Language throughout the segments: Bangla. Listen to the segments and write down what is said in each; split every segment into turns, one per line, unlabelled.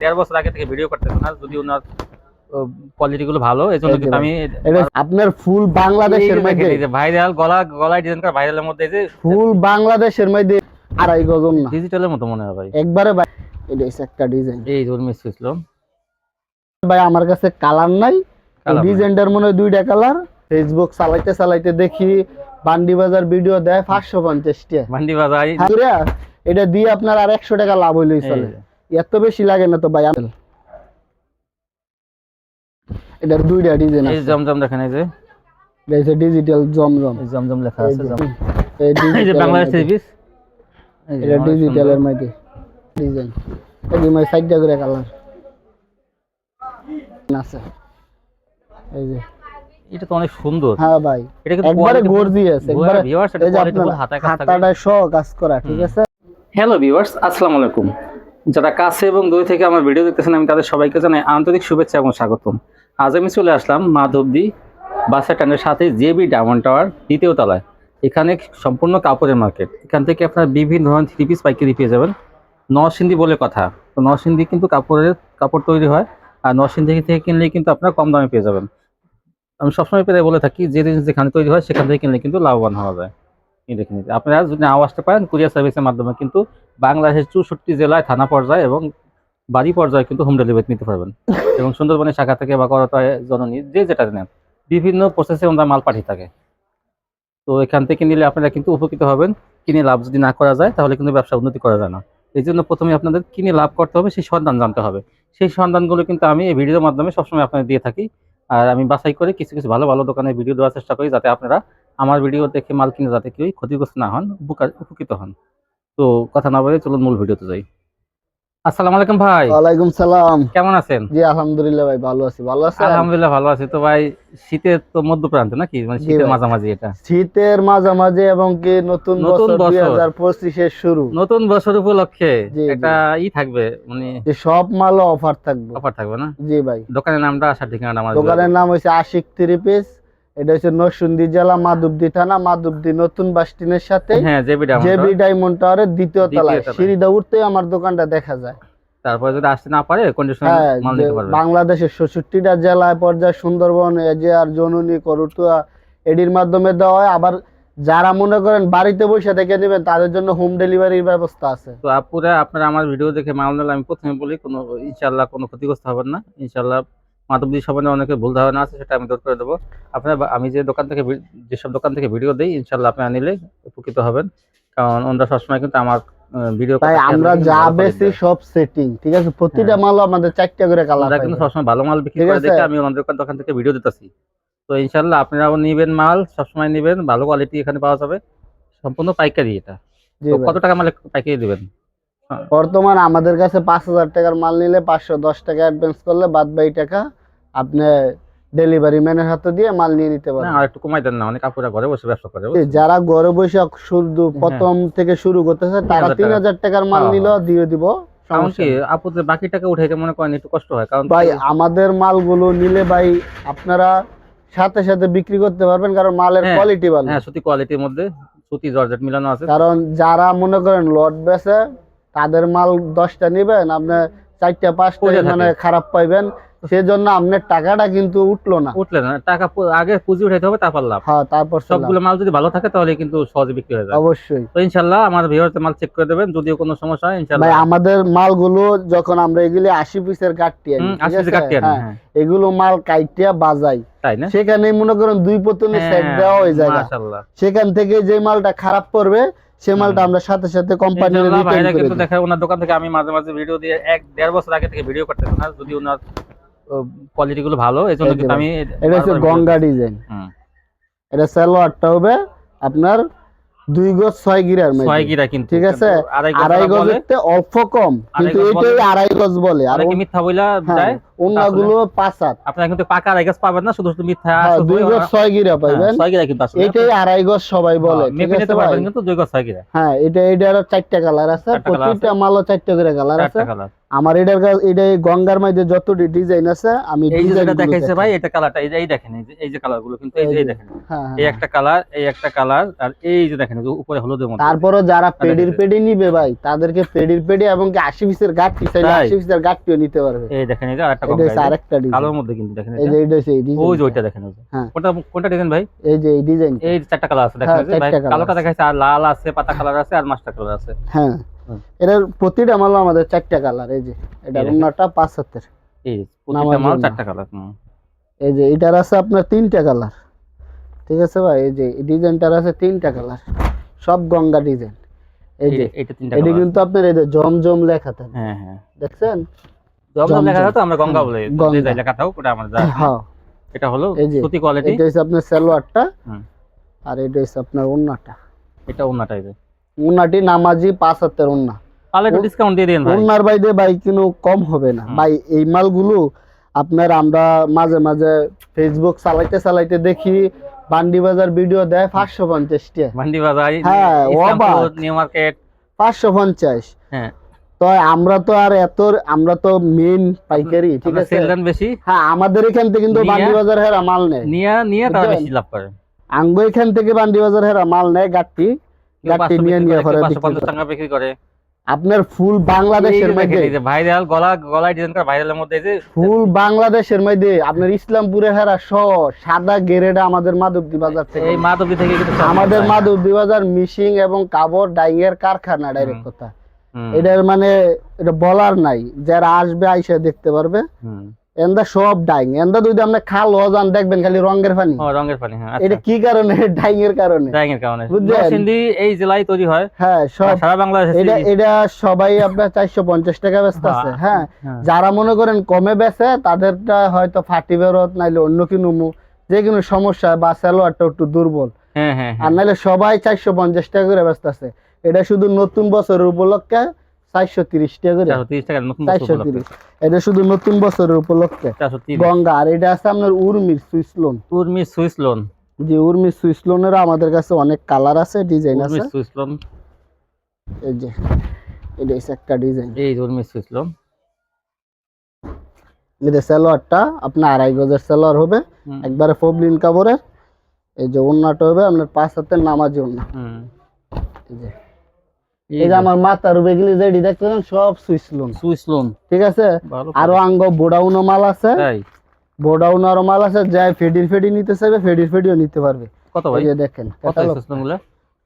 দেড় বছর আগে থেকে ভিডিও করতেছেন না যদি ওনার কোয়ালিটি গুলো ভালো এই জন্য কিন্তু আমি
আপনার ফুল বাংলাদেশের মধ্যে
ভাইরাল গলা গলায় ডিজাইন করা ভাইরালের মধ্যে যে
ফুল বাংলাদেশের মধ্যে আড়াই গজন না।
ডিজিটালের মতো মনে হয় ভাই।
একবারে ভাই এটা হচ্ছে একটা ডিজাইন
এই জন্য মিস ছিল
ভাই আমার কাছে কালার নাই। ডিজাইনটার মনে হয় দুইটা কালার ফেসবুক চালাইতে চালাইতে দেখি বান্ডি বাজার ভিডিও দেয় পাঁচশো পঞ্চাশ টাকা
মান্ডি বাজার
এটা দিয়ে আপনার আর একশো টাকা লাভ হইলেই চলে। এত বেশি লাগে না তো ভাই আমার। এটার দুইটা ডিজাইন
এই
আছে।
জমজম দেখেন এই যে।
এটা হচ্ছে ডিজিটাল জমজম।
এই জমজম লেখা আছে
যে-
জম-
এই
এই যে বাংলাদেশ। সার্ভিস
এটা ডিজিটালের মধ্যে। ডিজাইন। এই যে মানে সাইডটা করে কালার। আছে। এই যে।
এটা তো অনেক সুন্দর।
হ্যাঁ ভাই।
এটা কিন্তু
একবারে
quality-
গর্জিয়াস একবারে
viewers, এটা
এই যে
হাতায় কাজ
করা ঠিক আছে?
হ্যালো ভিউয়ার্স আসসালামু আলাইকুম। যারা কাছে এবং দূরে থেকে আমার ভিডিও দেখতেছেন, আমি তাদের সবাইকে জানাই আন্তরিক শুভেচ্ছা এবং স্বাগতম। আজ আমি চলে আসলাম মাধবদী বাস স্ট্যান্ডের সাথে জেবি ডায়মন্ড টাওয়ার দ্বিতীয় তলায়। এখানে সম্পূর্ণ কাপড়ের মার্কেট। এখান থেকে আপনারা বিভিন্ন ধরনের থ্রি পিস পাইকারি পেয়ে যাবেন। নরসিংদী বলে কথা। তো নরসিংদী কিন্তু কাপড়ের, কাপড় তৈরি হয়। আর নরসিংদী থেকে কিনলে কিন্তু আপনারা কম দামে পেয়ে যাবেন। আমি সবসময় প্রায় বলে থাকি যে জিনিস যেখানে তৈরি হয়, সেখান থেকে কিনলে কিন্তু লাভবান হওয়া যায়। দেখে নিতে আপনারা যদি নাও আসতে পারেন কুরিয়ার সার্ভিসের মাধ্যমে কিন্তু বাংলাদেশের চৌষট্টি জেলায় থানা পর্যায়ে এবং বাড়ি পর্যায়ে কিন্তু হোম ডেলিভারি নিতে পারবেন। এবং সুন্দরবনের শাখা থেকে বা করতায় জননী যে যেটা নেন বিভিন্ন প্রসেসে ওনারা মাল পাঠিয়ে থাকে। তো এখান থেকে নিলে আপনারা কিন্তু উপকৃত হবেন। কিনে লাভ যদি না করা যায় তাহলে কিন্তু ব্যবসা উন্নতি করা যায় না। এই জন্য প্রথমে আপনাদের কিনে লাভ করতে হবে সেই সন্ধান জানতে হবে। সেই সন্ধানগুলো কিন্তু আমি এই ভিডিওর মাধ্যমে সবসময় আপনাদের দিয়ে থাকি। আর আমি বাছাই করে কিছু কিছু ভালো ভালো দোকানে ভিডিও দেওয়ার চেষ্টা করি যাতে আপনারা আমার ভিডিও দেখে মাল কিনে যাতে কেউই ক্ষতিগ্রস্ত না হন উপকার উপকৃত হন। তো কথা না বলে চলুন মূল ভিডিওতে যাই। আসসালামু আলাইকুম ভাই।
ওয়ালাইকুম সালাম।
কেমন আছেন?
জি আলহামদুলিল্লাহ ভাই ভালো আছি। ভালো আছেন?
আলহামদুলিল্লাহ ভালো আছি। তো ভাই শীতের তো মধ্য প্রান্তে নাকি? মানে শীতের মাঝামাঝি এটা।
শীতের মাঝামাঝি এবং কি নতুন
নতুন
বছর দুই
বছর।
হাজার পঁচিশের শুরু।
নতুন বছর উপলক্ষে। একটা ই থাকবে মানে
যে সব মালও অফার থাকবে।
অফার থাকবে না?
জি ভাই।
দোকানের নামটা আসার ঠিকানাটা আমার
দোকানের নাম হচ্ছে আশিক থ্রি পিস এটা হচ্ছে নরসিংদী জেলা মাধবদী থানা মাধবদী নতুন বাস স্ট্যান্ডের সাথে
হ্যাঁ জেবি ডায়মন্ড
টাওয়ারের দ্বিতীয় তলায়। সিঁড়িটা উঠতে আমার দোকানটা দেখা যায়।
তারপরে যদি আসতে না পারে
হ্যাঁ
মাল নিতে পারবে।
বাংলাদেশের ষষ্ঠীটা জেলায় পর্যায়ে সুন্দরবন এজেআর জননী করুটুয়া এডির মাধ্যমে দেওয়া হয়। আবার যারা মনে করেন বাড়িতে বসে থেকে নেবেন তাদের জন্য হোম ডেলিভারির ব্যবস্থা আছে।
তো আপুরা আপনারা আমার ভিডিও দেখে মাল নিলে আমি প্রথমে বলি কোনো ইনশাল্লাহ কোনো ক্ষতিগ্রস্ত হবেন না। ইনশাল্লাহ মাধবদী সবাই অনেকে ভুল ধারণা আছে সেটা আমি দূর করে দেবো। আপনারা আমি যে দোকান থেকে যেসব দোকান থেকে ভিডিও দিই ইনশাল্লাহ আপনারা নিলে উপকৃত হবেন। কারণ ওনারা সবসময় কিন্তু আমার ভিডিও
তাই আমরা যা বেশি সব সেটিং ঠিক আছে? প্রতিটা
হ্যাঁ।
মালও আমাদের চারটা করে কালার
কিন্তু সবসময় ভালো মাল বিক্রি করে দেখে আমি ওনাদের দোকান- থেকে ভিডিও দিতেছি। তো ইনশাল্লাহ আপনারাও নিবেন মাল সবসময় নিবেন ভালো কোয়ালিটি এখানে পাওয়া যাবে। সম্পূর্ণ পাইকারি এটা। কত টাকা মালে পাইকারি দিবেন?
বর্তমান আমাদের কাছে পাঁচ হাজার টাকার মাল নিলে পাঁচশো দশ টাকা অ্যাডভান্স করলে বাদ বাকি টাকা আপনি ডেলিভারি ম্যানের হাতে দিয়ে মাল নিয়ে নিতে পারেন
আর একটু কমাই দেন না অনেক আপুরা ঘরে বসে ব্যবসা করে
যারা ঘরে বসে শুধু প্রথম থেকে শুরু করতেছে তারা
3,000
তিন হাজার টাকার মাল
হ্যাঁ,
নিলেও দিয়ে দিব
আপুদের বাকি টাকা উঠাইতে মনে করেন একটু কষ্ট হয় কারণ
ভাই আমাদের মালগুলো নিলে ভাই আপনারা সাথে সাথে বিক্রি করতে পারবেন কারণ মালের
হ্যাঁ,
কোয়ালিটি ভালো।
হ্যাঁ সুতি কোয়ালিটির মধ্যে সুতি জর্জেট মিলানো আছে।
কারণ যারা মনে করেন লট বেচে তাদের মাল দশটা নিবেন আপনি চারটা পাঁচটা মানে খারাপ পাইবেন সেজন্য আপনার টাকাটা কিন্তু উঠল না।
উঠলে না টাকা আগে পুঁজি উঠাইতে হবে তারপর লাভ।
হ্যাঁ তারপর সবগুলো
মাল যদি ভালো থাকে তাহলে কিন্তু সহজে বিক্রি হয়ে যায়।
অবশ্যই।
তো ইনশাল্লাহ আমার ভিউয়ারতে মাল চেক করে দেবেন যদিও কোনো সমস্যা হয়
ভাই আমাদের মালগুলো যখন আমরা এগুলি আশি পিসের কাটটি আনি
হুম,
ঠিক
আশি
আছে?
কাটতে আনি,
হ্যাঁ,
হ্যাঁ।
এগুলো মাল কাইটিয়া বাজাই।
তাই না?
সেখানে মনে করেন দুই পতনে সেট
হ্যাঁ,
দেওয়া হয়ে যায়
মাশাআল্লাহ।
সেখান থেকে যে মালটা খারাপ পড়বে সে মালটা আমরা সাথে সাথে কোম্পানির
ইনশাআল্লাহ
রিটার্ন
ভাইরা
করে
কিন্তু। দেখা ওনার দোকান থেকে আমি মাঝে মাঝে ভিডিও দিয়ে এক দেড় বছর আগে থেকে ভিডিও করতেছেন না যদি ওনার কোয়ালিটি গুলো ভালো এই জন্য কিন্তু আমি
এটা হচ্ছে গঙ্গা ডিজাইন। এটা সালোয়ারটা হবে আপনার দুই গজ ছয় গিরার।
ছয় গিরা কিন্তু
ঠিক আছে?
আড়াই গজ
আড়াই
তারা বলে,
গজের থেকে অল্প কম কিন্তু এটাই আড়াই গজ বলে। আর
অনেকে মিথ্যা বইলা
হ্যাঁ,
যায়
অন্যগুলো পাঁচ হাত
আপনারা কিন্তু পাকা আড়াই গজ পাবেন না শুধু শুধু মিথ্যা
হ্যাঁ, দুই গজ ছয় গিরা
হ্যাঁ,
পাইবেন
ছয় গিরা কিন্তু আসলে।
এটাই আড়াই গজ সবাই বলে
হ্যাঁ,
ঠিক আছে
নিতে পারবেন কিন্তু দুই গজ ছয় গিরা।
হ্যাঁ এটা এটার চারটা কালার আছে প্রতিটা মালও চারটা করে কালার আছে।
চারটা কালার।
আমার এটার এটা এই গঙ্গার মধ্যে যতটি ডিজাইন আছে আমি
এই যেটা দেখাইছে ভাই এটা কালারটা এই যে এই দেখেন এই যে এই যে কালারগুলো কিন্তু এই যে দেখেন।
হ্যাঁ, হ্যাঁ,
এই
হ্যাঁ।
একটা কালার এই একটা কালার আর এই যে দেখেন উপরে হলুদের মধ্যে।
তারপরও যারা পেডির
দেখাইছে।
পেডি নিবে ভাই তাদেরকে পেডির পেডি এবং কি আশি পিসের গাঠটি
তাই?
আশি পিসের গাঠটিও নিতে পারবে।
এই দেখেন এই যে আরেকটা
এটা হচ্ছে আরেকটা ডিজাইন
কালোর মধ্যে কিন্তু দেখেন
এই যে এটা হচ্ছে এই
ওই যে ওইটা দেখেন
হ্যাঁ।
কোনটা কোনটা ডিজাইন ভাই?
এই যে এই ডিজাইন
এই চারটা কালার আছে দেখেন
হ্যাঁ,
ভাই। কালোটা দেখাইছে আর লাল আছে পাতা কালার আছে আর মাস্টার কালার আছে।
হ্যাঁ। এটার প্রতিটা মাল আমাদের চারটা কালার এই যে এটা
এই
অন্যটা পাঁচ হাতের।
এই প্রতিটা মাল। চারটা কালার
এই যে এটার আছে আপনার তিনটা কালার। ঠিক আছে ভাই? এই যে ডিজাইনটার আছে তিনটা কালার। সব গঙ্গা ডিজাইন। এই যে
এই- এইটা তিনটা
এটা কিন্তু আপনার এই যে জমজম লেখা থাকে
হ্যাঁ হ্যাঁ।
দেখছেন?
জমজম। লেখা তো আমরা গঙ্গা বলে
গঙ্গা।
যে যাই লেখাটাও ওটা আমরা।
হ্যাঁ।
এটা হলো
এই যে,
সুতি কোয়ালিটি
এটা হচ্ছে আপনার সালোয়ারটা। আর এটা হচ্ছে আপনার ওন্নাটা।
এটা ওন্না টাইপের
ওন্নাটি নামাজি পাঁচ হাতের উন্না।
তাহলে একটু ডিসকাউন্ট দিয়ে দিন ভাই।
ওন্নার বাইরে ভাই কিন্তু কম হবে না। ভাই এই মালগুলো আপনার আমরা মাঝে মাঝে ফেসবুক চালাইতে চালাইতে দেখি বান্ডি বাজার ভিডিও দেয় পাঁচশো পঞ্চাশ
ভান্ডি বাজার
হ্যাঁ,
নিউ মার্কেট।
পাঁচশো পঞ্চাশ।
হ্যাঁ।
তো আমরা তো আর এত আমরা তো মেন পাইকারি ঠিক আছে?
সেল দেন বেশি।
হ্যাঁ আমাদের এখান থেকে কিন্তু বান্ডি বাজার হেরা মাল নেয়।
নিয়ে নিয়ে তারা বেশি লাভ করে।
আঙ্গো এখান থেকে বান্ডি বাজার হেরা মাল নেয় গাট্টি।
কেউ
গাট্টি
500
নিয়ে নিয়ে
করে, কেউ
পরে
550
বিক্রি করে।
টাকা বিক্রি করে
আপনার ফুল বাংলাদেশের মধ্যে
ভাইরাল গলা গলায় ডিজাইন করা ভাইরালের মধ্যে যে
ফুল বাংলাদেশের মধ্যে আপনার ইসলামপুরে হেরা স সাদা গেরেডা আমাদের মাধবদী বাজার থেকে
এই থেকে কিন্তু
আমাদের। মাধবদী বাজার মিশিং এবং কাপড় ডাইং এর কারখানা ডাইরেক্ট কথা এটার মানে এটা বলার নাই যারা আসবে আইসা দেখতে পারবে। এন্দা সব ডাইং। এন্দা যদি আপনি খাল যান দেখবেন খালি রঙের পানি
ও, রঙের পানি হ্যাঁ
এটা কি কারণে? ডাইং এর কারণে।
ড্রাইং এর কারণে? এই জেলায় তৈরি হয়।
হ্যাঁ সব
সারা বাংলাদেশে
এটা এটা সবাই আপনার চারশো পঞ্চাশ টাকা ব্যস্ত আছে। হ্যাঁ
হ্যাঁ।
যারা মনে করেন কমে বেচে তাদেরটা হয়তো ফাটি বেরোত নাইলে অন্য কোনো যে কোনো সমস্যা বা সালোয়ারটা একটু দুর্বল।
হ্যাঁ হ্যাঁ
আর
হ্যাঁ
নাইলে সবাই চারশো পঞ্চাশ টাকা করে ব্যস্ত আছে। এটা শুধু নতুন বছরের উপলক্ষে চারশো তিরিশ টাকা করে।
চারশো তিরিশ টাকা নতুন বছর
চারশো
উপলক্ষে।
এটা শুধু নতুন বছরের উপলক্ষে। গঙ্গা আর এটা আছে আপনার উর্মির সুইস লোন।
Swiss loan.
যে উর্মির সুইস লোনেরও আমাদের কাছে অনেক কালার আছে ডিজাইন আছে।
Swiss lawn.
এই যে এটা একটা ডিজাইন।
এই উর্মি সুইস লোন।
এটা আপনার আড়াই গজের সালোয়ার হবে। একবারে ফবলিন কাপড়ের। এই যে ওন্নাটা হবে আপনার পাঁচ হাতের নামাজি ওন্না এই যে।
এই
যে আমার মাথার উপরে গেলে যে এটি দেখতেছেন সব সুইস লোন
সুইস লোন
ঠিক আছে? আরও আঙ্গ বোডাউনো মাল আছে। বোডাউন আরও মাল আছে যাই ফেডির ফেডি নিতে চাইবে ফেডির ফেডিও নিতে পারবে।
কত ভাই?
এই দেখেন
কত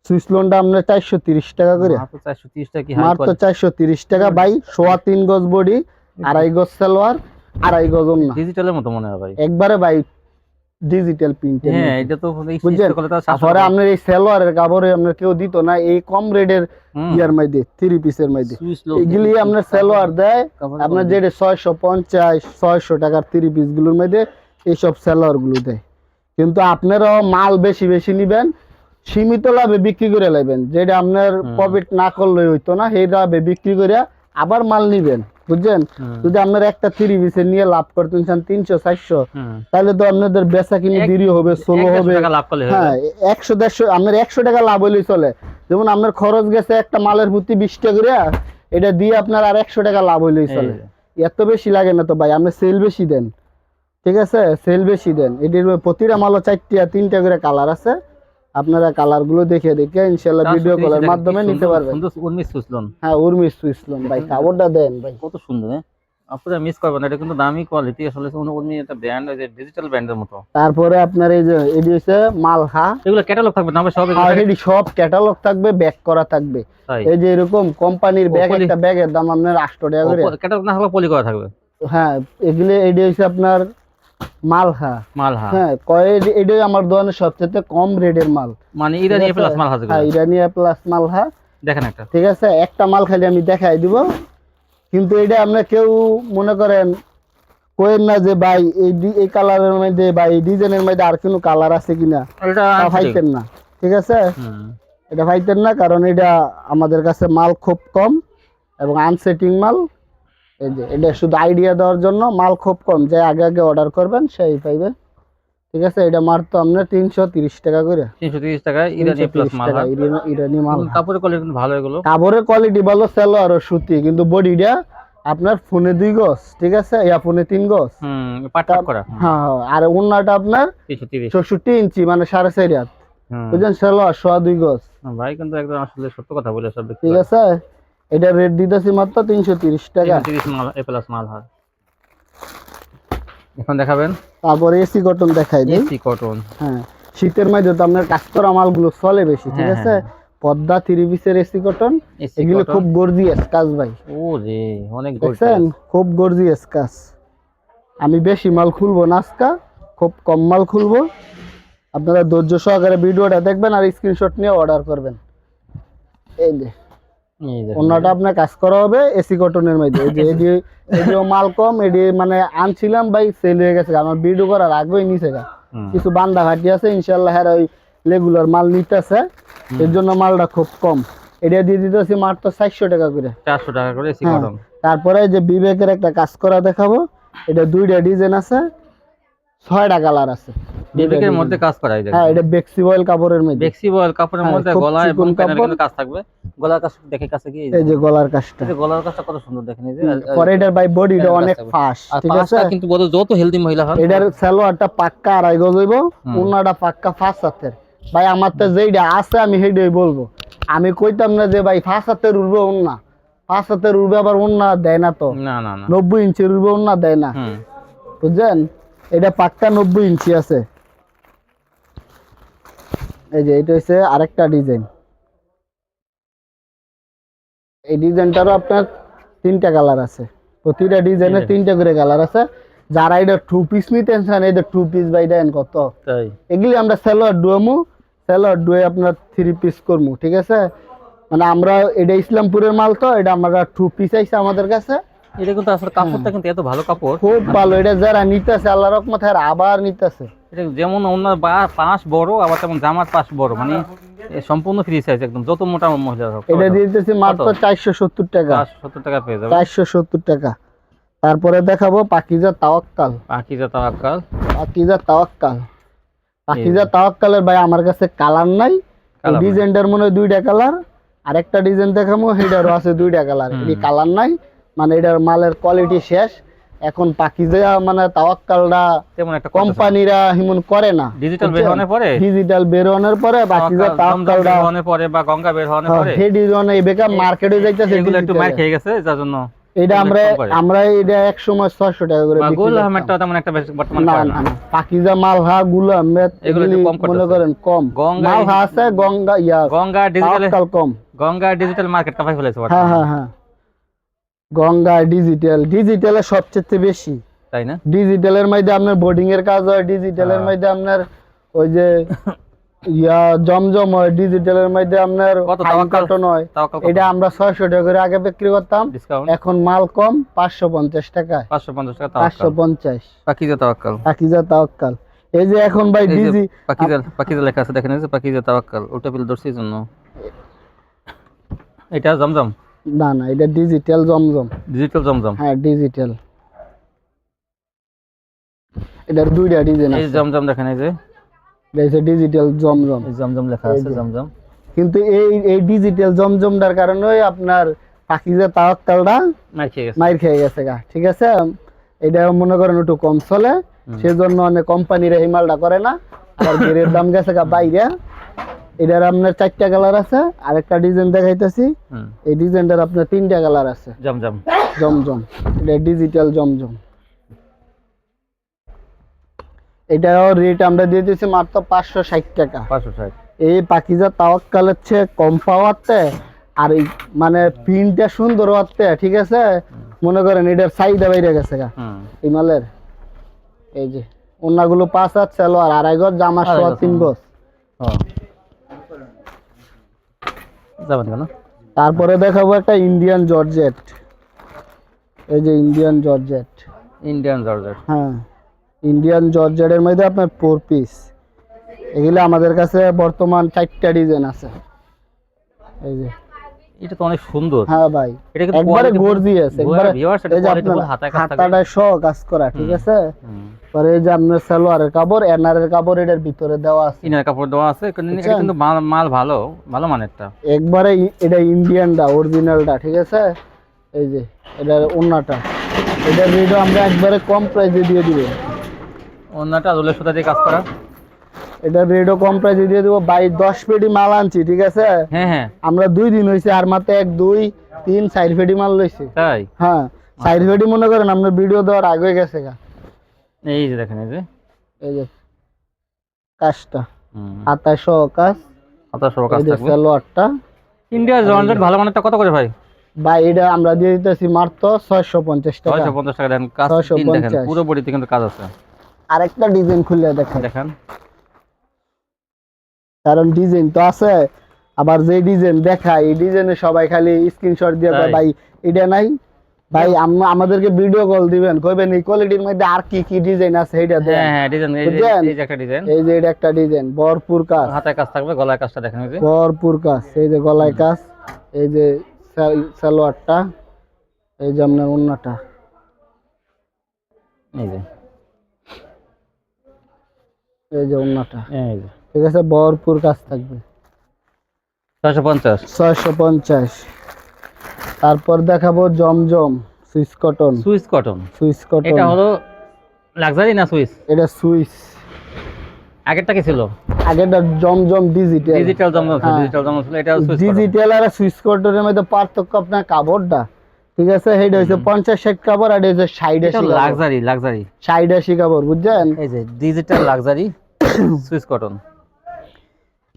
সুইস
লোনটা আপনার চারশো তিরিশ টাকা করে।
মাত্র চারশো তিরিশ টাকা কি
মাত্র চারশো তিরিশ টাকা বাই সোয়া তিন গজ বডি আড়াই গজ সালোয়ার আড়াই গজ
ডিজিটালের মতো মনে হয় ভাই।
একবারে বাই ডিজিটাল প্রিন্ট
হ্যাঁ এটা তো
বুঝছেন? পরে আপনার এই সালোয়ারের কাপড়ে আপনার কেউ দিত না এই কম
হুম,
ইয়ার মধ্যে থ্রি পিসের
লোন
এগুলি আপনার সালোয়ার দেয় আপনার। যেটা ছয়শো পঞ্চাশ ছয়শো টাকার থ্রি পিসগুলোর মধ্যে এইসব সালোয়ারগুলো দেয়। কিন্তু আপনারাও মাল বেশি বেশি নিবেন সীমিত লাভে বিক্রি করে লাইবেন। যেটা আপনার প্রফিট না করলে হইতো না সেই লাভে বিক্রি করে আবার মাল নিবেন। বুঝছেন? যদি আপনার একটা থ্রি পিসে নিয়ে লাভ করতেন চান তিনশো চারশো তাহলে তো আপনাদের বেচা কিনে দেরি হবে ষোলো হবে।
হয়ে
একশো দেড়শো আপনার একশো টাকা লাভ হইলেই চলে। যেমন আপনার খরচ গেছে একটা মালের প্রতি বিশ টাকা করে এটা দিয়ে আপনার আর একশো টাকা লাভ হইলেই
এই
চলে এত বেশি লাগে না তো ভাই আপনি সেল বেশি দেন। ঠিক আছে? সেল বেশি দেন। এটির প্রতিটা মালও চারটিয়া তিনটা করে কালার আছে। আপনারা কালারগুলো দেখে দেখে ইনশাল্লাহ ভিডিও কলের মাধ্যমে নিতে পারবেন।
সুন্দর উর্মি সুইস লোন।
হ্যাঁ উর্মি সুইসলম ভাই কাপড়টা দেন ভাই।
কত সুন্দর হ্যাঁ? আপনারা মিস করবেন এটা কিন্তু দামি কোয়ালিটি আসলে উর্মি একটা ব্র্যান্ড ওই যে ডিজিটাল ব্র্যান্ডের মতো।
তারপরে আপনার এই যে এটি হচ্ছে মালহা।
এগুলো ক্যাটালগ থাকবে না সব
এটি সব ক্যাটালগ থাকবে ব্যাক করা থাকবে। এই যে এরকম কোম্পানির ব্যাগ একটা ব্যাগের দাম আপনার আটশো টাকা করে।
ক্যাটালগ না থাকলে পলি করা থাকবে।
হ্যাঁ এগুলো এটি হচ্ছে আপনার মালহা।
মাল হ্যাঁ
কয় এটাই আমার দোকানের সবচেয়ে কম রেটের মাল।
মানে ইরানি প্লাস মাল হাজার
হ্যাঁ ইরানিয়া প্লাস মালহা।
দেখেন একটা।
ঠিক আছে? একটা মাল খালি আমি দেখাই দিব। কিন্তু এটা আমরা কেউ মনে করেন কোয়েন না যে ভাই এই এই কালারের মধ্যে বা এই ডিজাইনের মধ্যে আর কোনো কালার আছে কিনা।
এটা
পাইতেন না। ঠিক আছে? এটা পাইতেন না কারণ এটা আমাদের কাছে মাল খুব কম এবং আনসেটিং মাল। এই যে এটা শুধু আইডিয়া দেওয়ার জন্য মাল খুব কম। যে আগে আগে অর্ডার করবেন সেই পাইবে। ঠিক আছে এটা মার তো আপনার তিনশো তিরিশ টাকা করে।
তিনশো তিরিশ টাকা ইরানি প্লাস মাল
ইরানি- ইরানি মাল
কাপড়ের কোয়ালিটি ভালো এগুলো।
কাপড়ের কোয়ালিটি ভালো সেলো আর সুতি কিন্তু বডিটা আপনার ফোনে দুই গজ ঠিক আছে? ইয়া ফোনে তিন গজ। হ্যাঁ হ্যাঁ আর অন্যটা আপনার চৌষট্টি ইঞ্চি মানে সাড়ে চারি হাত। বুঝলেন? সেলোয়ার সোয়া দুই গজ।
ভাই কিন্তু একদম আসলে সত্য কথা বলে সব
ঠিক আছে? এটা রেট দিতেছি মাত্র তিনশো তিরিশ টাকা।
তিরিশ মাল এ প্লাস মাল হয়। এখন দেখাবেন।
তারপরে এসি কটন দেখাই দিই।
এসি কটন
হ্যাঁ শীতের মধ্যে তো আপনার কাজ করা মালগুলো চলে বেশি ঠিক
হ্যাঁ,
আছে?
হ্যাঁ,
পদ্মা থ্রি পিসের এসি কটন এগুলো খুব গর্জিয়াস কাজ ভাই।
ও রে অনেক
দেখছেন? খুব গর্জিয়াস কাজ। আমি বেশি মাল খুলবো না আজকা খুব কম মাল খুলবো। আপনারা ধৈর্য সহকারে ভিডিওটা দেখবেন আর স্ক্রিনশট নিয়ে অর্ডার করবেন। এই যে। অন্যটা আপনার কাজ করা হবে এসি কটনের মধ্যে। এই যে এডি এডিও মাল কম এডি মানে আনছিলাম ভাই সেল হয়ে গেছে। আমার ভিডিও করার আগেই গা। কিছু বান্দা ঘাটি আছে ইনশাল্লাহ হ্যাঁ ওই রেগুলার মাল নিতেছে। এর জন্য মালটা খুব কম। এটা দিয়ে দিতেছি মাত্র চারশো টাকা করে।
চারশো টাকা করে এসি
হ্যাঁ।
কটন
তারপরে যে বিবেকের একটা কাজ করা দেখাবো। এটা দুইটা ডিজাইন আছে। ছয়টা কালার আছে।
বিবেকের মধ্যে কাজ যায়
হ্যাঁ এটা বেক্সি অয়েল কাপড়ের মধ্যে।
বেক্সি বয়েল কাপড়ের
হ্যাঁ,
মধ্যে গলা এবং কাজ থাকবে। গলার কাজ দেখে কাছে কি?
এই যে গলার কাজটা।
এই গলার কাজটা কত সুন্দর দেখেন এই যে
পরে এটার ভাই বডিটা অনেক ফাস্ট ঠিক আছে?
কিন্তু বড় যত হেলদি মহিলা হয়।
এটার সালোয়ারটা পাক্কা আড়াই গজ হইব
হুম।
পাক্কা হাতের। ভাই আমার তো যেইটা আছে আমি সেইটাই বলব। আমি কইতাম না যে ভাই ফার্স্ট হাতের উড়বে উন্না ফার্স্ট হাতের উড়বে আবার উন্না দেয় না তো।
না না না।
নব্বই ইঞ্চির উড়বে উন্না দেয় না। বুঝছেন? এটা পাক্কা নব্বই ইঞ্চি আছে। এই যে এটা হচ্ছে আরেকটা ডিজাইন। এই ডিজাইনটারও আপনার তিনটা কালার আছে। প্রতিটা ডিজাইনের
তিনটা।
করে কালার আছে। যারা এটা টু পিস নিতেন চান এটা টু পিস বাই দেন কত?
তাই।
এগুলি আমরা সেলোয়ার ডুয়ামু সেলোয়ার ডুয়ে আপনার থ্রি পিস করব ঠিক আছে? মানে আমরা এটা ইসলামপুরের মাল তো এটা আমরা টু পিস আইছে আমাদের কাছে।
এটা কিন্তু আসলে কাপড়টা কিন্তু এত ভালো কাপড়।
খুব ভালো এটা যারা নিতেছে আল্লাহ রকমত আর আবার নিতেছে।
এটা যেমন ওনার বা পাশ বড় আবার তেমন জামার পাশ বড় মানে সম্পূর্ণ ফ্রি সাইজ একদম যত মোটা মহিলা হোক
এটা দিতেছি মাত্র চারশো সত্তর টাকা।
সত্তর টাকা পেয়ে যাবে
চারশো সত্তর টাকা। তারপরে দেখাবো পাকিজা তাওয়াক্কাল।
পাখিজা তাওয়াক্কাল।
পাকিজা তাওয়াক্কাল। পাকিজা তাওয়াক্কালের ভাই আমার কাছে কালার নাই। ডিজাইনটার মনে হয় দুইটা কালার। আর একটা ডিজাইন দেখাবো সেটারও আছে দুইটা কালার। এটি কালার নাই। মানে এটার মালের কোয়ালিটি শেষ। এখন পাকিজা মানে তাওয়াক্কালটা
তেমন একটা
কোম্পানিরা হিমন করে না।
ডিজিটাল বের হওয়ার পরে?
ডিজিটাল বেরোনোর পরে পাকিজা
তাওয়াক্কাল, দমদম
তাওয়াক্কালটা
বের হওয়ার পরে বা গঙ্গা বের হওয়ার পরে?
সেই ডিজাইন এই বেকার মার্কেটে যাইতেছে
এগুলো একটু মার খেয়ে গেছে যার জন্য
এটা আমরা। আমরা এটা এক সময় ছয়শো টাকা করে বিক্রি
গোল। আহমেদটা তেমন একটা বর্তমানে
না পাকিজা মাল হা গুলো আহমেদ
এগুলো কম।
মনে করেন কম।
গঙ্গা
মাল হা আছে গঙ্গা ইয়া
গঙ্গা ডিজিটাল
কম।
গঙ্গা ডিজিটাল মার্কেট কাপাই ফেলেছে
হ্যাঁ হ্যাঁ হ্যাঁ। গঙ্গা ডিজিটাল ডিজিটালে সবচেয়ে বেশি।
তাই না?
ডিজিটালের মধ্যে আপনার বোর্ডিং এর কাজ হয় ডিজিটালের
হ্যাঁ।
মধ্যে আপনার ওই যে ইয়া জমজম হয় ডিজিটালের মধ্যে আপনার
তাওয়াক্কাল?
হয়। এটা আমরা ছয়শো টাকা করে আগে বিক্রি করতাম।
ডিসকাউন্ট
এখন মাল কম পাঁচশো পঞ্চাশ টাকায়
পাঁচশো পঞ্চাশ টাকা
পাঁচশো পঞ্চাশ।
পাখিজা তাওয়াক্কাল।
পাকিজা তাওয়াক্কাল। এই যে এখন ভাই ডিজি
পাখিজা পাখিজা লেখা আছে দেখেন এই যে পাখিজা তাওয়াক্কাল ওটা পিল ধরছি জন্য। এটা জমজম?
না না এটা ডিজিটাল জমজম।
ডিজিটাল জমজম?
হ্যাঁ ডিজিটাল এটার দুইটা ডিজাইন
এই জমজম দেখেন এই যে।
এটা ডিজিটাল জমজম।
এই জমজম লেখা আছে জমজম।
কিন্তু এই এই ডিজিটাল জমজমটার কারণে আপনার পাকিজা তাওয়াক্কালটা
মার খেয়ে গেছে।
মাইর খেয়ে গেছে গা ঠিক আছে? এটা মনে করেন একটু কম চলে। সেজন্য অনেক কোম্পানিরা এই মালটা করে না। আর দাম গেছে গা বাইরে। এটার আপনার চারটা কালার আছে আরেকটা ডিজাইন দেখাইতেছি। এই ডিজাইনটার আপনার তিনটা কালার আছে।
জমজম।
জমজম। এটা ডিজিটাল জমজম। এটাও রেট আমরা দিয়ে দিয়েছি মাত্র পাঁচশো ষাট টাকা।
পাঁচশো ষাট।
এই পাকিজা তাওয়াক্কালের চেয়ে কম পাওয়াতে আর এই মানে প্রিন্টটা সুন্দর হওয়াতে ঠিক আছে? মনে করেন এটার সাইডে বাইরে গেছে গা। এই মালের। এই যে অন্যগুলো পাঁচ হাত চালো আর আড়াই গজ জামা
গজ,
তিন গজ।
ও। যাবেন কেন?
তারপরে দেখাবো একটা ইন্ডিয়ান জর্জেট এই যে ইন্ডিয়ান জর্জেট
ইন্ডিয়ান জর্জেট
হ্যাঁ। ইন্ডিয়ান জর্জেটের মধ্যে আপনার ফোর পিস এগুলো আমাদের কাছে বর্তমান চারটা ডিজাইন আছে। এই যে।
এটা তো অনেক সুন্দর।
হ্যাঁ ভাই
এটা কিন্তু
একবারে গর্জিয়াস একবারে
viewers, এটা quality ফুল হাতায় কাজ থাকবে।
হাতাটায় সহ কাজ করা ঠিক আছে? পরে এই যে আপনার সালোয়ারের কাপড় এনারের কাপড় এটার ভিতরে দেওয়া আছে।
ইনার কাপড় দেওয়া আছে কিন্তু এটা কিন্তু মাল মাল ভালো ভালো মানেরটা।
একবারে এটা ইন্ডিয়ানটা অরিজিনালটা ঠিক আছে? এই যে এটা ওন্নাটা। এটার রেটও আমরা একবারে কম প্রাইসে দিয়ে দিব।
অন্যটা রোলের সুতা দিয়ে কাজ করা।
এটার রেটও কম প্রাইসে দিয়ে দেবো। বাই দশ পেটি মাল আনছি ঠিক আছে?
হ্যাঁ হ্যাঁ।
আমরা দুই দিন হয়েছে আর মাত্র এক দুই তিন চার পেটি মাল লইছি।
তাই?
হ্যাঁ চার পেটি মনে করেন আমরা ভিডিও দেওয়ার আগে গেছে গা।
এই যে দেখেন এই যে।
এই যে কাজটা। সহ কাজ।
আঠারোশো কাজ
সালোয়ারটা।
ইন্ডিয়া জর্জেট ভালো মানেরটা কত করে ভাই?
বা এটা আমরা দিয়ে দিতেছি মাত্র ছয়শো পঞ্চাশ টাকা।
ছয়শো পঞ্চাশ টাকা কাজ দেখেন
পঞ্চাশ।
পুরো বডিতে কিন্তু কাজ আছে।
আরেকটা ডিজাইন খুলে দেখেন।
দেখেন।
কারণ ডিজাইন তো আছে আবার যে ডিজাইন দেখায় এই ডিজাইনে সবাই খালি স্ক্রিনশট দিয়ে
তাই।
ভাই এটা নাই ভাই আম- আমাদেরকে ভিডিও কল দিবেন। কইবেন এই কোয়ালিটির মধ্যে আর কি কি ডিজাইন আছে এটা দেন।
হ্যাঁ হ্যাঁ ডিজাইন এই যে? একটা ডিজাইন।
এই যে এটা একটা ডিজাইন ভরপুর কাজ।
হাতে কাজ থাকবে গলায় কাজটা দেখেন এই যে।
ভরপুর কাজ এই যে গলায় কাজ এই যে সাল- সালোয়ারটা এই যে আপনার ওন্নাটা
এই যে।
এই যে ওন্নাটা
এই যে।
ঠিক আছে ভরপুর কাজ থাকবে।
ছয়শো পঞ্চাশ।
ছয়শো পঞ্চাশ। তারপর দেখাবো জমজম Swiss cotton.
Swiss cotton?
Swiss cotton.
এটা হলো লাক্সারি না সুইস?
এটা সুইস।
আগেরটা কি ছিল?
আগেটা জমজম ডিজিটাল
ডিজিটাল জমজম ছিল
হ্যাঁ।
ডিজিটাল জমজম ছিল এটা সুইস
ডিজিটাল আর সুইস কটনের মধ্যে পার্থক্য আপনার কাপড়টা। ঠিক আছে এটা হচ্ছে পঞ্চাশ ষাট কাপড় আর এটা
লাক্সারি লাক্সারি।
ষাট আশি কাপড় বুঝছেন?
এই যে ডিজিটাল লাক্সারি সুইস কটন।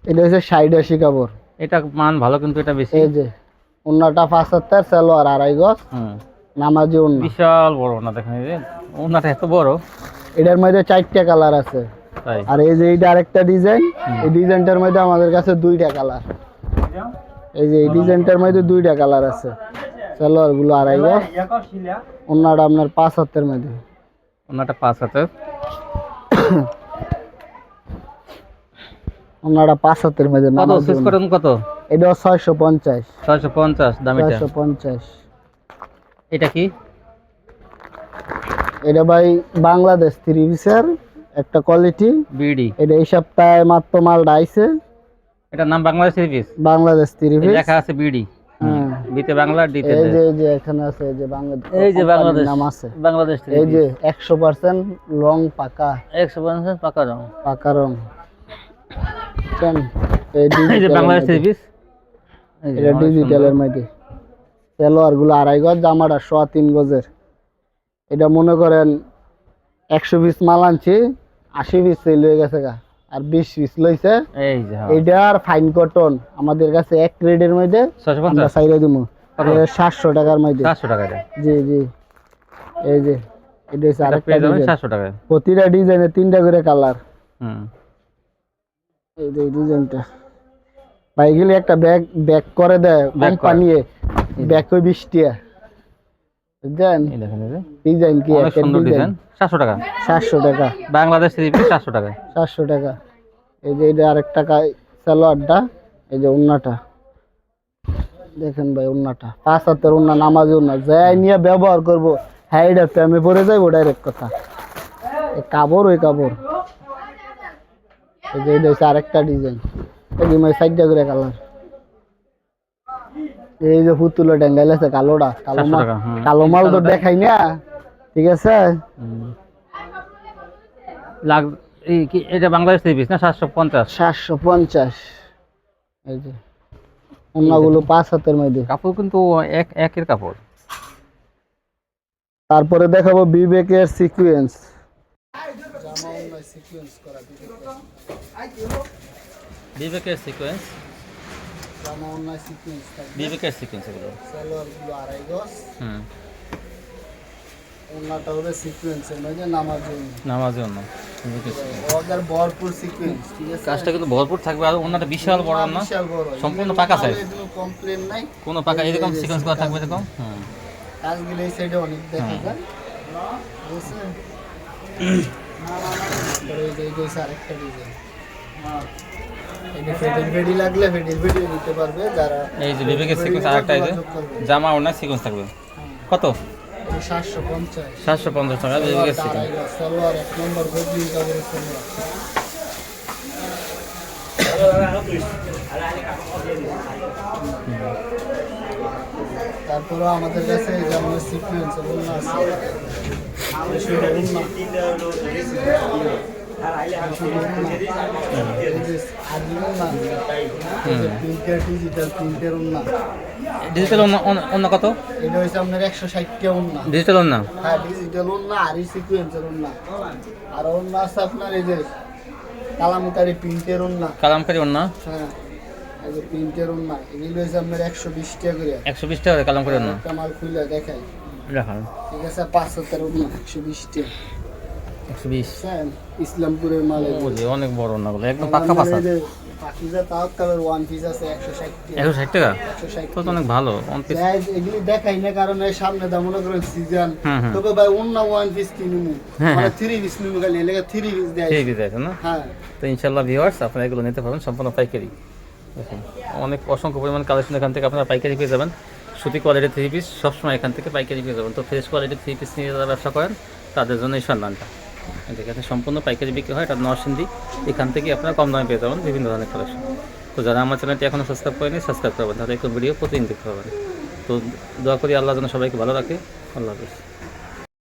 এটা হচ্ছে ষাট আশি কাপড়।
এটা মান ভালো কিন্তু এটা বেশি।
এই যে অন্যটা পাঁচ হাত্তার সালোয়ার আড়াই গজ
হুম।
নামাজি অন্য
বিশাল বড় না দেখেন এই যে ওনাটা এত বড়।
এটার মধ্যে চারটা কালার আছে। আর এই যে এইটা আরেকটা ডিজাইন এই ডিজাইনটার মধ্যে আমাদের কাছে দুইটা কালার। এই যে এই ডিজাইনটার মধ্যে দুইটা কালার আছে। সালোয়ারগুলো আড়াই গজ অন্যটা আপনার পাঁচ হাতের মধ্যে।
ওনাটা পাঁচ হাতে
অন্যটা পাঁচ হাতের মধ্যে
কত?
ওড়না।
কটন কত?
পঞ্চাশ।
ছয়শো পঞ্চাশ দামিটা।
ছয়শো পঞ্চাশ।
এটা কি?
এটা ভাই বাংলাদেশ থ্রি পিসের একটা কোয়ালিটি।
বিডি।
এটা এই সপ্তাহে মাত্র মালটা আইছে।
এটার নাম Bangladesh piece?
Bangladesh three piece.
লেখা আছে বিডি।
হ্যাঁ।
বিতে বাংলা ডিতে
এই যে এই যে এখানে আছে এই যে বাংলাদেশ
এই যে বাংলাদেশ
নাম আছে।
বাংলাদেশ
এই যে একশো পার্সেন্ট রং পাকা।
একশো পঞ্চাশ পাকা রং।
পাকা রং। বুঝছেন? এই
এই যে বাংলাদেশ
মধ্যে। এটা ডিজিটালের মধ্যে। সালোয়ারগুলো আড়াই গজ জামাটা সোয়া তিন গজের। এটা মনে করেন একশো পিস মাল আনছি আশি পিস সেল হয়ে গেছে গা। আর বিশ পিস লইছে। আর ফাইন কটন আমাদের কাছে এক রেডের মধ্যে আমরা সাইডে দিব সাতশো টাকার মধ্যে।
সাতশো টাকা
জি জি। এই যে এটা হচ্ছে আরেকটা
সাতশো
প্রতিটা ডিজাইনে তিনটা করে কালার
হুম।
এই যে ডিজাইনটা ভাই গেলে একটা ব্যাগ ব্যাগ করে দেয়। কোম্পানি ব্যাগ কই বিশ টিয়া বুঝছেন
দেখেন
ডিজাইন কি?
অনেক
একটা
সুন্দর
ডিজাইন।
সাতশো টাকা।
সাতশো টাকা।
বাংলাদেশ থ্রি পিস সাতশো টাকা।
সাতশো টাকা। এই যে এটা আরেক টাকা সালোয়ারটা এই যে উন্নাটা দেখেন ভাই উন্নাটা পাঁচ হাতের উন্না নামাজি উন্না যাই নিয়ে ব্যবহার করব হ্যাঁ এটা প্রেমে পড়ে যাইবো ডাইরেক্ট কথা। কাপড় ওই কাপড়। এই যে এটা হচ্ছে আরেকটা ডিজাইন এই যে সাইডটা করে কালার। এই যে পুতুলো ডেঙ্গাইল আছে কালোটা। কালো মাল কালো মাল তো দেখাই না ঠিক আছে?
লাগ এই কি এটা বাংলাদেশ থ্রি না সাতশো পঞ্চাশ?
সাতশো পঞ্চাশ। এই যে অন্যগুলো পাঁচ হাতের মধ্যে।
কাপড় কিন্তু এক একের কাপড়।
তারপরে দেখাবো বিবেকের সিকুয়েন্স
বিবেকের সিকোয়েন্স বিবেকের সিকোয়েন্স এগুলো হুম
ওনাটা হবে সিকুয়েন্সের নামার জন্য
নামাজ জন্য
ওদের ভরপুর সিকুয়েন্স ঠিক আছে
কাজটা কিন্তু ভরপুর থাকবে আর ওনাটা বিশাল বড় না সম্পূর্ণ পাকা।
কোনো কমপ্লেন নাই
কোনো পাকা এরকম সিকোয়েন্স করা থাকবে এরকম হুম
কাজগুলো এই সাইডে অনেক দেখা যায় এই যে আরেকটা ডিজাইন লাগলে নিতে পারবে যারা
এই যে বিবেকের সিকোয়েন্স আরেকটা এই যে জামা ওনার সিকোয়েন্স থাকবে। কত?
এটা সাতশো পঞ্চাশ।
সাতশো পঞ্চাশ টাকা বিবেকের সিকোয়েন্স
সালোয়ার এক নম্বর গজলি কাপড়ের সালোয়ার তারপরেও আমাদের কাছে যেমন সিকুয়েন্স আছে। ডিজিটাল
অন্য কত?
এটা হচ্ছে আপনার একশো ষাটটা উন্না
ডিজিটাল অন্য
হ্যাঁ ডিজিটাল উন্না আর সিকুয়েন্সের উন্না আর উন্না আছে আপনার এই যে কালামকারি প্রিন্টের উন্না
কালামকারি অন্য
হ্যাঁ এই যে প্রিন্টের উন্না এগুলো হচ্ছে আপনার একশো বিশ টাকা করে।
একশো বিশ টাকা কালামকারি অন্য
খুলে দেখাই।
দেখান।
ঠিক আছে পাঁচ হাজার উন্না একশো বিশ টাকা
একশো বিশ।
ইসলামপুরের মাল
অনেক বড় একদম পাক্কা পাশা
একশো ষাট টাকা।
তো অনেক ভালো অন পিস
যাই, এগুলি দেখাই না কারণ সামনে দাম মনে করেন সিজন
হুম, হুম।
তোকে ভাই অন্য ওয়ান পিস কিনুমু
হ্যাঁ,
মানে
হ্যাঁ।
থ্রি পিস নিমু খালি এলাকা থ্রি পিস দেয়।
সেই দিতে না?
হ্যাঁ।
তো ইনশাল্লাহ ভিউয়ার্স আপনারা এগুলো নিতে পারবেন সম্পূর্ণ পাইকারি। দেখুন অনেক অসংখ্য পরিমাণ কালেকশন এখান থেকে আপনারা পাইকারি পেয়ে যাবেন। সুতি কোয়ালিটির থ্রি পিস সবসময় এখান থেকে পাইকারি পেয়ে যাবেন। তো ফ্রেশ কোয়ালিটির থ্রি পিস নিয়ে যারা ব্যবসা করেন তাদের জন্য এই সন্ধানটা। এখানে সম্পূর্ণ পাইকারি বিক্রি হয়, এটা নরসিন্দি এখান থেকে আপনারা কম দামে পেয়ে যাবেন বিভিন্ন ধরনের কালেকশন। তো যারা আমার চ্যানেলটি এখনও সাবস্ক্রাইব করেনি সাবস্ক্রাইব করবেন, তাহলে একটু ভিডিও প্রতিদিন দেখতে পাবেন। তো দোয়া করি আল্লাহ যেন সবাইকে ভালো রাখে। আল্লাহ হাফিজ।